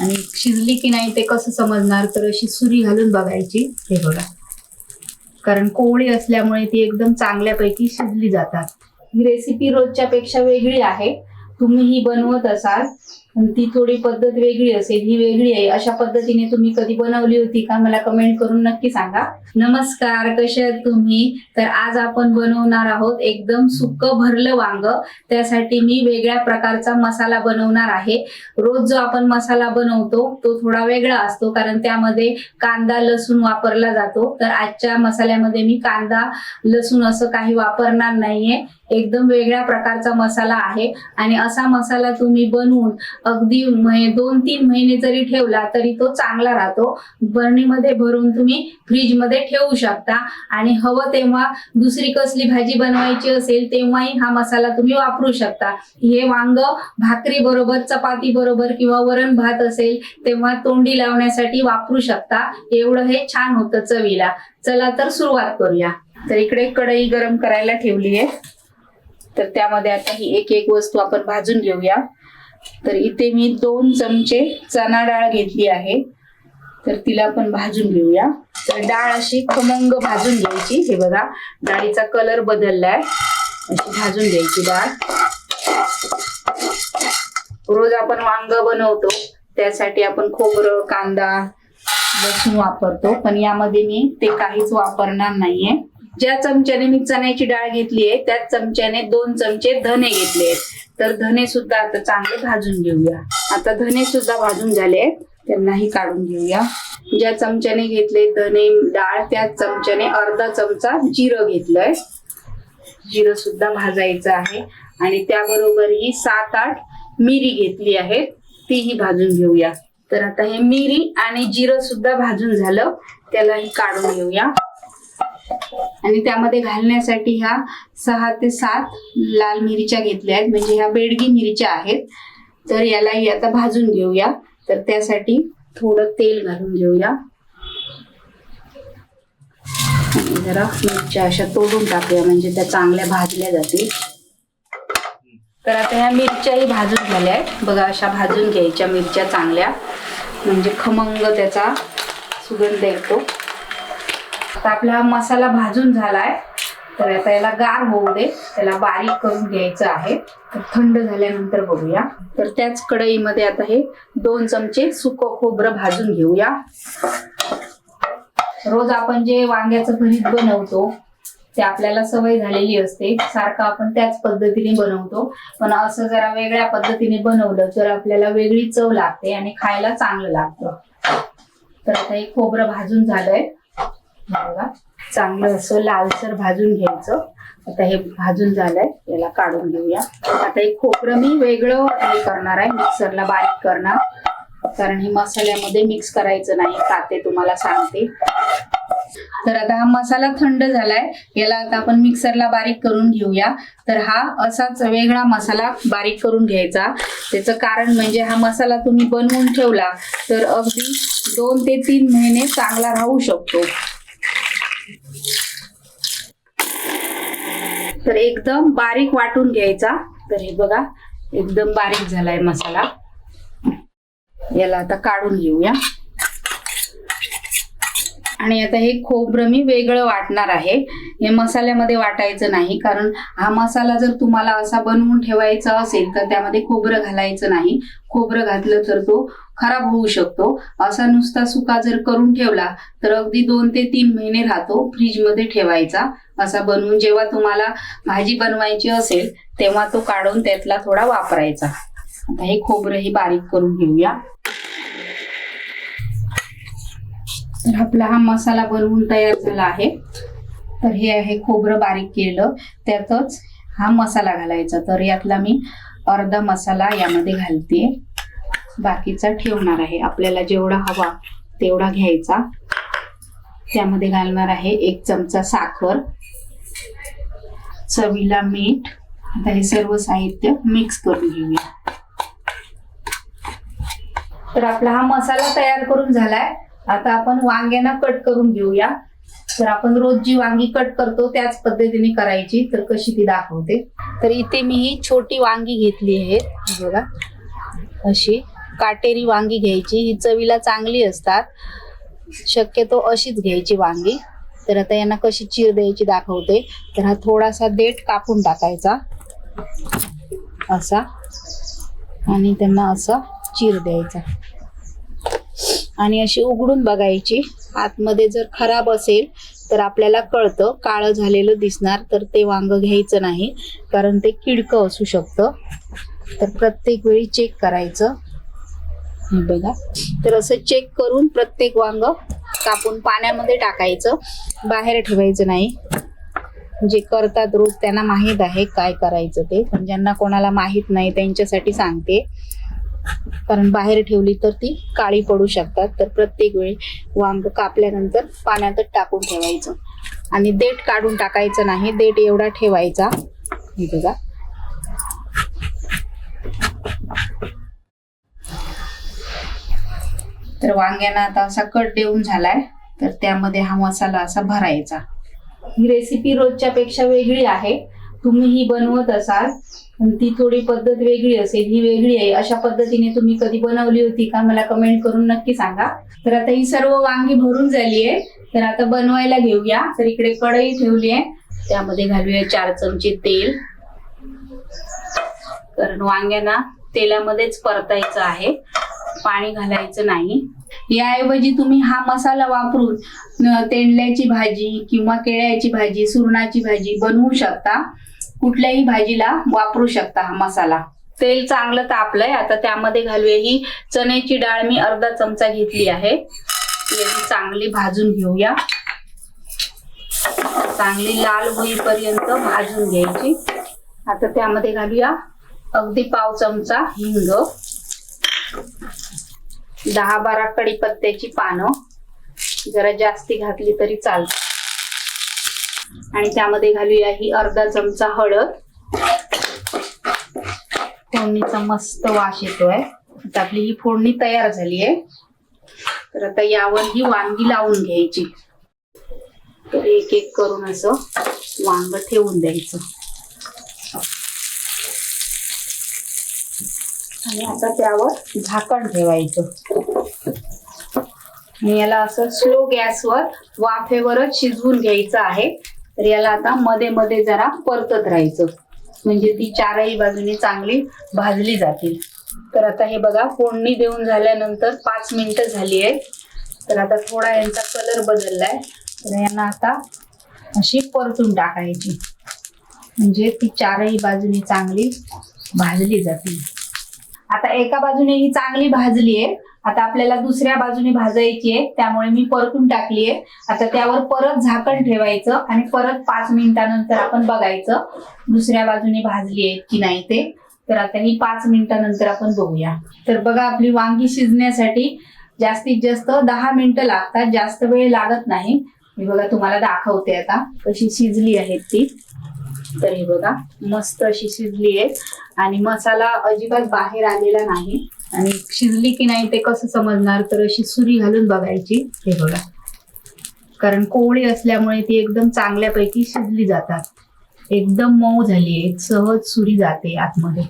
आणि शिजली की नाही ते कसं समजणार तर अशी सुरी घालून बघायची हे बघा. कारण कोवळी असल्यामुळे ती एकदम चांगल्यापैकी शिजली जातात. ही रेसिपी रोजच्या पेक्षा वेगळी आहे. तुम्ही ही बनवत असाल ती थोडी पद्धत वेगळी असेल ही वेगळी आहे. अशा पद्धतीने तुम्ही कधी बनवली होती का? मला कमेंट करून नक्की सांगा. नमस्कार कसे आहेत तुम्ही? तर आज आपण बनवणार आहोत एकदम सुक्क भरलं वांग. त्यासाठी मी वेगळ्या प्रकारचा मसाला बनवणार आहे. रोज जो आपण मसाला बनवतो तो थोडा वेगळा असतो कारण त्यामध्ये कांदा लसूण वापरला जातो. तर आजच्या मसाल्यामध्ये मी कांदा लसूण असं काही वापरणार नाहीये. एकदम वेगळ्या प्रकारचा मसाला आहे. आणि असा मसाला तुम्ही बनवून अगदी दोन तीन महिने जरी ठेवला तरी तो चांगला राहतो. बरणीमध्ये भरून तुम्ही फ्रीजमध्ये ठेवू शकता. आणि हवं तेव्हा दुसरी कसली भाजी बनवायची असेल तेव्हाही हा मसाला तुम्ही वापरू शकता. हे वांग भाकरी बरोबर चपाती बरोबर किंवा वरण भात असेल तेव्हा तोंडी लावण्यासाठी वापरू शकता. एवढं हे छान होतं चवीला. चला तर सुरुवात करूया. तर इकडे कढई गरम करायला ठेवली आहे तर त्यामध्ये आता ही एक एक वस्तू आपण भाजून घेऊया. तर इथे मी दोन चमचे चणा डाळ घेतली आहे. तर तिला आपण भाजून घेऊया. तर डाळ अशी खमंग भाजून घ्यायची. हे बघा डाळीचा कलर बदललाय. अशी भाजून घ्यायची डाळ. रोज आपण वांग बनवतो. त्यासाठी आपण खोबरं कांदा लसूण वापरतो. पण यामध्ये मी ते काहीच वापरणार नाहीये. ज्या चमच्याने मी चण्याची डाळ घेतली आहे त्याच चमच्याने दोन चमचे धने घेतले आहेत. तर धने सुद्धा आता चांगले भाजून घेऊया. आता धने सुद्धा भाजून झाले आहेत. त्यांनाही काढून घेऊया. ज्या चमच्याने घेतले धने डाळ त्या चमच्याने अर्धा चमचा जिरं घेतलंय. जिरं सुद्धा भाजायचं आहे. आणि त्याबरोबर ही सात आठ मिरी घेतली आहे तीही भाजून घेऊया. तर आता हे मिरी आणि जिरं सुद्धा भाजून झालं. त्यालाही काढून घेऊया. आणि त्यामध्ये घालण्यासाठी ह्या सहा ते सात लाल मिरच्या घेतल्या आहेत. म्हणजे ह्या बेडगी मिरच्या आहेत. तर यालाही आता भाजून घेऊया. तर त्यासाठी थोडं तेल घालून घेऊया. आणि जरा मिरच्या अशा तोडून टाकूया म्हणजे त्या चांगल्या भाजल्या जातील. तर आता ह्या मिरच्याही भाजून झाल्या आहेत. बघा अशा भाजून घ्यायच्या मिरच्या चांगल्या. म्हणजे खमंग त्याचा सुगंध येतो. आता आपला हा मसाला भाजून झालाय. तर आता याला गार होऊ दे. त्याला बारीक करून घ्यायचं आहे. तर थंड झाल्यानंतर बघूया. तर त्याच कढईमध्ये आता हे दोन चमचे सुक खोबरं भाजून घेऊया. रोज आपण जे वांग्याचं भरीत बनवतो ते आपल्याला सवय झालेली असते. सारखं आपण त्याच पद्धतीने बनवतो. पण असं जरा वेगळ्या पद्धतीने बनवलं तर आपल्याला वेगळी चव लागते आणि खायला चांगलं लागतं. तर आता हे खोबरं भाजून झालंय. बघा चांगलं असं लालसर भाजून घ्यायचं. आता हे भाजून झालंय याला काढून घेऊया. आता हे खोबरं मी वेगळं हे करणार आहे मिक्सरला बारीक करणार. कारण हे मसाल्यामध्ये मिक्स करायचं नाही काते तुम्हाला सांगते. तर आता हा मसाला थंड झालाय याला आता आपण मिक्सरला बारीक करून घेऊया. तर हा असाच वेगळा मसाला बारीक करून घ्यायचा. त्याचं कारण म्हणजे हा मसाला तुम्ही बनवून ठेवला तर अगदी दोन ते तीन महिने चांगला राहू शकतो. तर एकदम बारीक वाटून घ्यायचा. तर हे बघा एकदम बारीक झालाय मसाला. याला आता काढून घेऊया. आणि आता हे खोबरं मी वेगळं वाटणार आहे. हे मसाल्यामध्ये वाटायचं नाही कारण हा मसाला जर तुम्हाला असा बनवून ठेवायचा असेल तर त्यामध्ये खोबरं घालायचं नाही. खोबरं घातलं तर तो खराब होऊ शकतो. असा नुसता सुका जर करून ठेवला तर अगदी दोन ते तीन महिने राहतो फ्रीजमध्ये ठेवायचा. असा बनवून जेव्हा तुम्हाला भाजी बनवायची असेल तेव्हा तो काढून त्यातला थोडा वापरायचा. आता हे खोबरं ही बारीक करून घेऊया. तर आपला हा मसाला बनवून तयार झाला आहे. तर हे आहे खोबरं बारीक केलं. त्यातच हा मसाला घालायचा. तर यातला मी अर्धा मसाला यामध्ये घालते बाकीचा ठेवणार आहे. आपल्याला जेवढा हवा तेवढा घ्यायचा. त्यामध्ये घालणार आहे एक चमचा साखर चवीला मीठ. आता हे सर्व साहित्य मिक्स करून घेऊया. तर आपला हा मसाला तयार करून झालाय. आता आपण वांग्यांना कट करून घेऊया. तर आपण रोज जी वांगी कट करतो त्याच पद्धतीने करायची. तर कशी ती दाखवते. तर इथे मी ही छोटी वांगी घेतली आहे. बघा अशी. काटेरी वांगी घ्यायची. ही चवीला चांगली असतात. शक्यतो अशीच घ्यायची वांगी. तर आता यांना कशी चीर द्यायची दाखवते. तर हा थोडासा देठ कापून टाकायचा. असा. आणि त्यांना असा चीर द्यायचा. आणि अशी उघडून बघायची. आतमध्ये जर खराब असेल तर आपल्याला कळतं. काळं झालेलं दिसणार तर ते वांग घ्यायचं नाही. कारण ते किडकं असू शकतं. तर प्रत्येक वेळी चेक करायचं. हे बघा. तर असं चेक करून प्रत्येक वांग कापून पाण्यामध्ये टाकायचं. बाहेर ठेवायचं नाही. जे करतात रोज त्यांना माहीत आहे काय करायचं ते. पण ज्यांना कोणाला माहीत नाही त्यांच्यासाठी सांगते. कारण बाहेर ठेवली तर ती काळी पडू शकतात. तर प्रत्येक वेळी वांग कापल्यानंतर पाण्यातच टाकून ठेवायचं. आणि देठ काढून टाकायचं नाही. देठ एवढा ठेवायचा. हे बघा. तर वांग्यांना आता असा कट देऊन झालाय. तर त्यामध्ये हा मसाला असा भरायचा. ही रेसिपी रोजच्या पेक्षा वेगळी आहे. तुम्ही ही बनवत असाल पण ती थोडी पद्धत वेगळी असेल ही वेगळी आहे. अशा पद्धतीने तुम्ही कधी बनवली होती का मला कमेंट करून नक्की सांगा. तर आता ही सर्व वांगी भरून झाली आहे. तर आता बनवायला घेऊया. तर इकडे कढई ठेवली आहे. त्यामध्ये घालूया चार चमचे तेल. कारण वांग्यांना तेलामध्येच परतायचं आहे. पाणी घालायचं नाही. याऐवजी तुम्ही हा मसाला वापरून तेंडल्याची भाजी किंवा केळ्याची भाजी सुरणाची भाजी बनवू शकता. कुठल्याही भाजीला वापरू शकता हा मसाला. तेल चांगलं तापलंय. आता त्यामध्ये घालूया ही चण्याची डाळ. मी अर्धा चमचा घेतली आहे. चांगली भाजून घेऊया. चांगली लाल होईपर्यंत भाजून घ्यायची. आता त्यामध्ये घालूया अगदी पाव चमचा हिंग. दहा बारा कडीपत्त्याची पानं. जरा जास्ती घातली तरी चालते. आणि त्यामध्ये घालूया ही अर्धा चमचा हळद. फोडणीचा मस्त वास येतोय. आता आपली ही फोडणी तयार झाली आहे. तर आता यावर ही वांगी लावून घ्यायची. तर एक एक करून असं वांग ठेवून द्यायचं. आणि आता त्यावर झाकण ठेवायचं. आणि याला असं स्लो गॅसवर वाफेवरच शिजवून घ्यायचं आहे. तर याला आता मध्ये मध्ये जरा परतत राहायचं. म्हणजे ती चारही बाजूनी चांगली भाजली जातील. तर आता हे बघा फोडणी देऊन झाल्यानंतर पाच मिनिटं झाली आहे तर आता थोडा यांचा कलर बदललाय. तर यांना आता अशी परतून टाकायची. म्हणजे ती चारही बाजूनी चांगली भाजली जातील. आता एका बाजूने ही चांगली भाजली आहे. आता आपल्याला दुसऱ्या बाजूने भाजायची आहे त्यामुळे मी परतून टाकली आहे. आता त्यावर परत झाकण ठेवायचं आणि परत पाच मिनिटानंतर आपण बघायचं दुसऱ्या बाजूने भाजली आहे की नाही ते. तर आता ही पाच मिनिटानंतर आपण बघूया. तर बघा आपली वांगी शिजण्यासाठी जास्तीत जास्त दहा मिनिटं लागतात. जास्त वेळ लागत नाही. मी बघा तुम्हाला दाखवते आता कशी शिजली आहेत ती. तर हे बघा मस्त अशी शिजली आहे. आणि मसाला अजिबात बाहेर आलेला नाही. आणि शिजली की नाही ते कसं समजणार? तर अशी सुरी घालून बघायची. हे बघा. कारण कोवळी असल्यामुळे ती एकदम चांगल्यापैकी शिजली जातात. एकदम मऊ झाली आहे. सहज सुरी जाते आतमध्ये.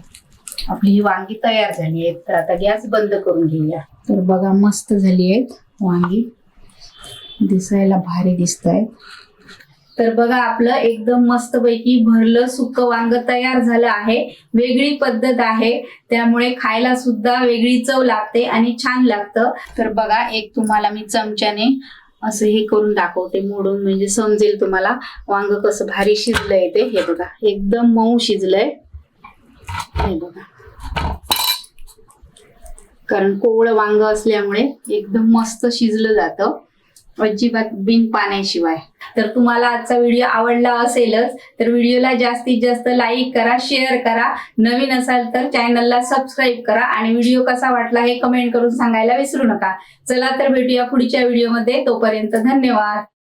आपली ही वांगी तयार झाली आहेत तर आता गॅस बंद करून घेऊया. तर बघा मस्त झाली आहेत वांगी. दिसायला भारी दिसत आहेत तर बघा आपलं एकदम मस्तपैकी भरलं सुक वांग तयार झालं आहे. वेगळी पद्धत आहे. त्यामुळे खायला सुद्धा वेगळी चव लागते आणि छान लागतं. तर बघा एक तुम्हाला मी चमच्याने असं हे करून दाखवते मोडून. म्हणजे समजेल तुम्हाला वांग कसं भारी शिजलंय ते. हे बघा एकदम मऊ शिजलंय. हे बघा. कारण कोवळं वांग असल्यामुळे एकदम मस्त शिजलं जातं. अजिबात बिन पाण्याशिवाय. तर तुम्हाला आजचा व्हिडिओ आवडला असेलच तर व्हिडिओला जास्तीत जास्त लाईक करा शेअर करा. नवीन असाल तर चॅनलला सबस्क्राईब करा आणि व्हिडिओ कसा वाटला हे कमेंट करून सांगायला विसरू नका. चला तर भेटूया पुढच्या व्हिडिओमध्ये तोपर्यंत धन्यवाद.